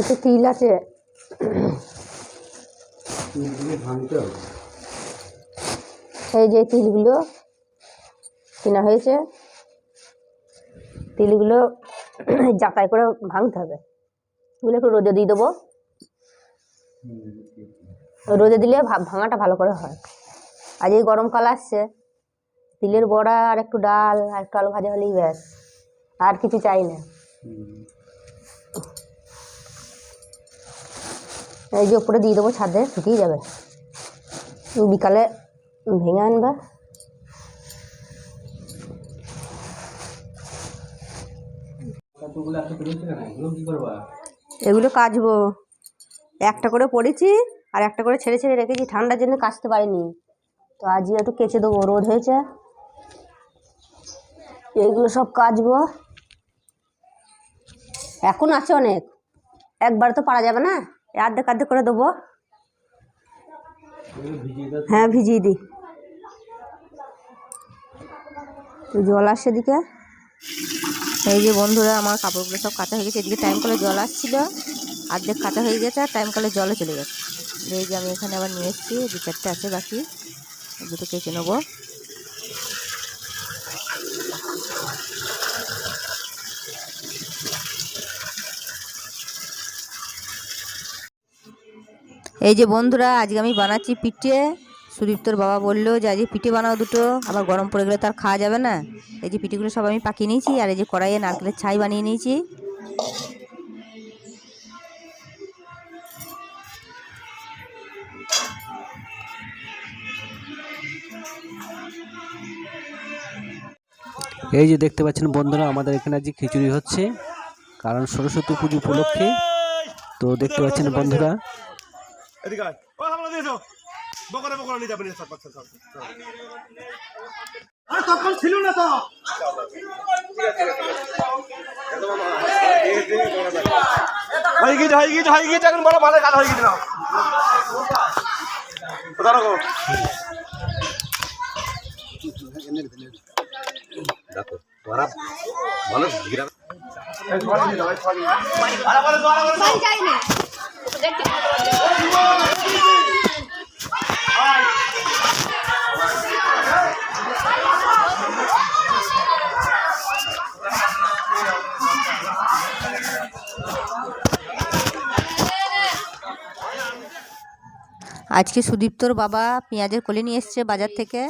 এতে তিল আছে। তিলগুলি ভাঙতে হবে। এই যে তিলগুলো কেনা হয়েছে। তিলগুলো যাতাই করে ভাঙতে হবে। এগুলো একটু রোদে দিয়ে দেবো। রোদে দিলে ভাঙাটা ভালো করে হয়। আজ এই গরমকাল আসছে। তিলের বড়া আর একটু ডাল আর একটু আলু ভাজা হলেই ব্যাস। আর কিছু চাই না। এই যে উপরে দিয়ে দেবো ছাদে শুকিয়ে যাবে। বিকালে ভেঙে আনবা। এগুলো কাচবো। একটা করে পড়েছি আর একটা করে ছেড়ে ছেড়ে রেখেছি ঠান্ডার জন্য কাচতে পারিনি। তো আজকে একটু কেচে দেবো রোদ হয়েছে। এইগুলো সব কাচবো। এখন আছে অনেক। একবার তো পারা যাবে না? এই অর্ধেক অর্ধেক করে দেবো। হ্যাঁ ভিজিয়ে দিই। জল আসছে এদিকে। এই যে বন্ধুরা, আমার কাপড়গুলো সব কাঁচা হয়ে গেছে। এদিকে টাইম কলে জল আসছিল। অর্ধেক কাঁচা হয়ে গেছে, আর টাইম কলে জলে চলে গেছে। এই যে আমি এখানে আবার নিয়ে এসেছি দু চারটে আছে বাকি। দুটো কেচে নেব। এই যে বন্ধুরা, আজকে আমি বানাচ্ছি পিঠে। সুদীপ্তর বাবা বলল যে, আজকে পিঠে বানাও দুটো, আবার গরম পড়ে গেলে তো আর খাওয়া যাবে না। এই যে পিঠেগুলো সব আমি পাকিয়ে নিয়েছি, আর এই যে কড়াইয়ে নারকেলের ছাই বানিয়ে নিয়েছি। এই যে দেখতে পাচ্ছেন বন্ধুরা, আমাদের এখানে আজকে খিচুড়ি হচ্ছে, কারণ সরস্বতী পুজো উপলক্ষে। তো দেখতে পাচ্ছেন বন্ধুরা এদিকে। ও সামনে দিয়েছ। বকরে বকরে নিয়ে যাবেন সব বাচ্চা সব আরে তখন ছিল না তো। হয়ে গিয়েছে হয়ে গিয়েছে হয়ে গিয়েছে এখন বড় মালে কাজ হয়ে গিয়েছে না রাখো? আজকে সুদীপ্তর বাবা পেঁয়াজের কলি নিয়ে এসছে বাজার থেকে।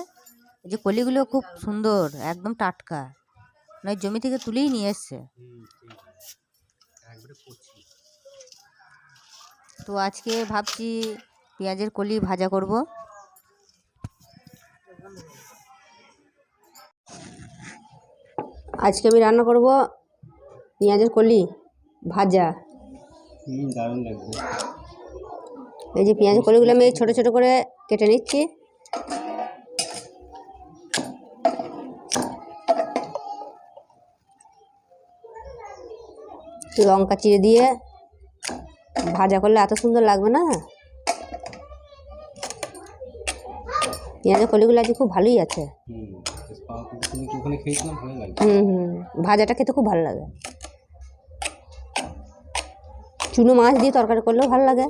যে কলিগুলো খুব সুন্দর, একদম টাটকা। নয় জমি থেকে তুলেই নিয়ে এসছে। তো আজকে ভাবছি পেঁয়াজের কলি ভাজা করব। আজকে আমি রান্না করব পেঁয়াজের কলি ভাজা। এই যে পেঁয়াজ কলিগুলো আমি ছোটো ছোটো করে কেটে নিচ্ছি। লঙ্কা চিড়ে দিয়ে ভাজা করলে এত সুন্দর লাগবে না? পেঁয়াজের কলিগুলো আজকে খুব ভালোই আছে। হুম হুম ভাজাটা খেতে খুব ভালো লাগে। চুনো মাছ দিয়ে তরকারি করলেও ভালো লাগে।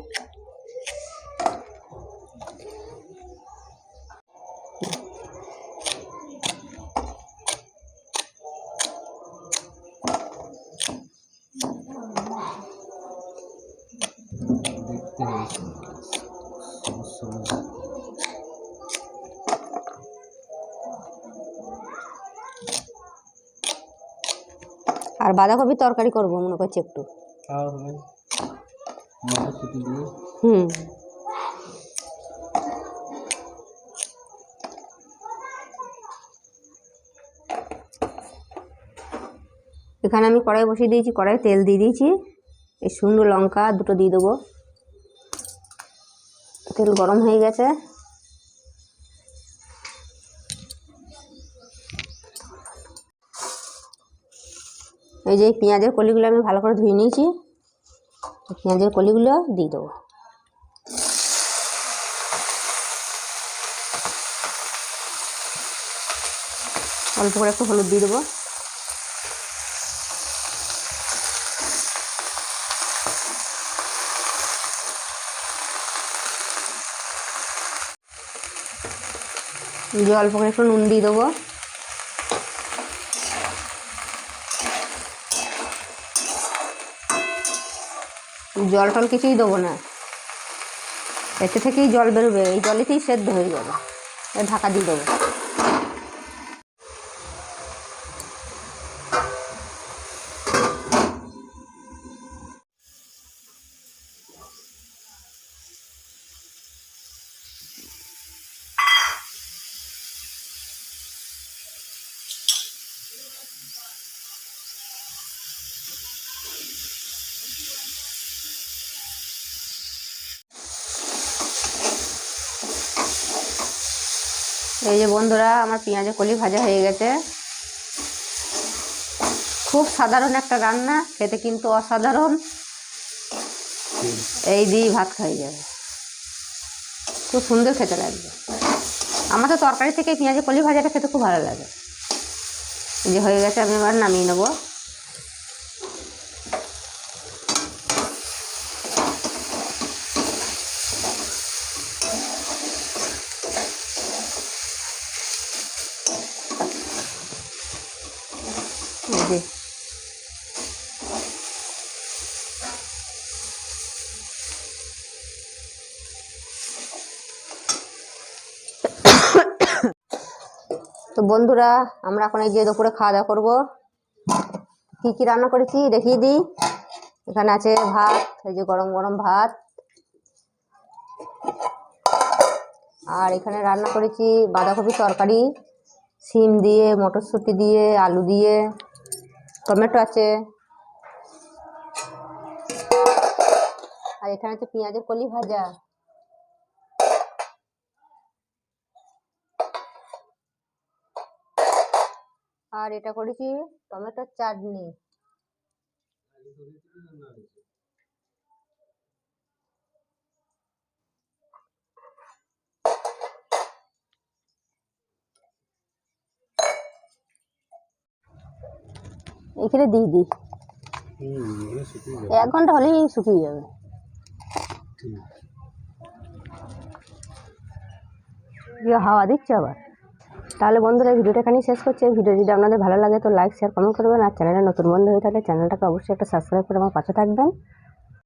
আর বাঁধাকপির তরকারি করব মনে করছি একটু। হুম। এখানে আমি কড়াই বসিয়ে দিয়েছি কড়াই তেল দিয়ে দিয়েছি। এই শুকনো লঙ্কা দুটো দিয়ে দেবো। তেল গরম হয়ে গেছে। এই যে পেঁয়াজের কলিগুলো আমি ভালো করে ধুয়ে নিয়েছি। পেঁয়াজের কলিগুলো দিয়ে দেবো। অল্প করে একটু হলুদ দিয়ে দেবো। অল্প করে একটু নুন দিয়ে দেবো। জল টল কিছুই দেবো না। এতে থেকেই জল বেরোবে, এই জলেতেই সেদ্ধ হয়ে যাবে। ঢাকা দিয়ে দেবো। এই যে বন্ধুরা, আমার পেঁয়াজের কলি ভাজা হয়ে গেছে। খুব সাধারণ একটা রান্না, খেতে কিন্তু অসাধারণ। এই দিয়েই ভাত খাই যাবে। খুব সুন্দর খেতে লাগবে। আমার তো তরকারি থেকে পেঁয়াজের কলি ভাজাটা খেতে খুব ভালো লাগে। যে হয়ে গেছে, আমি এবার নামিয়ে নেব। তো বন্ধুরা, আমরা এখন এই যে দুপুরে খাওয়া দাওয়া করব। কী কী রান্না করেছি দেখিয়ে দিই। এখানে আছে ভাত, এই যে গরম গরম ভাত। আর এখানে রান্না করেছি বাঁধাকপি তরকারি সিম দিয়ে, মটরশুঁটি দিয়ে, আলু দিয়ে, টমেটো আছে। আর এখানে আছে পেঁয়াজের কলি ভাজা। আর এটা করেছি টমেটোর চাটনি। এখানে দিই দিই। এক ঘণ্টা হলেই শুকিয়ে যাবে। হাওয়া দিচ্ছে আবার। তাহলে বন্ধুরা ভিডিওটা এখানেই শেষ করছি। ভিডিও যদি আপনাদের ভালো লাগে, তো লাইক শেয়ার কমেন্ট করবেন আর চ্যানেলে নতুন বন্ধু হয়ে থাকলে চ্যানেলটাকে অবশ্যই একটা সাবস্ক্রাইব করে আমার পাশে থাকবেন।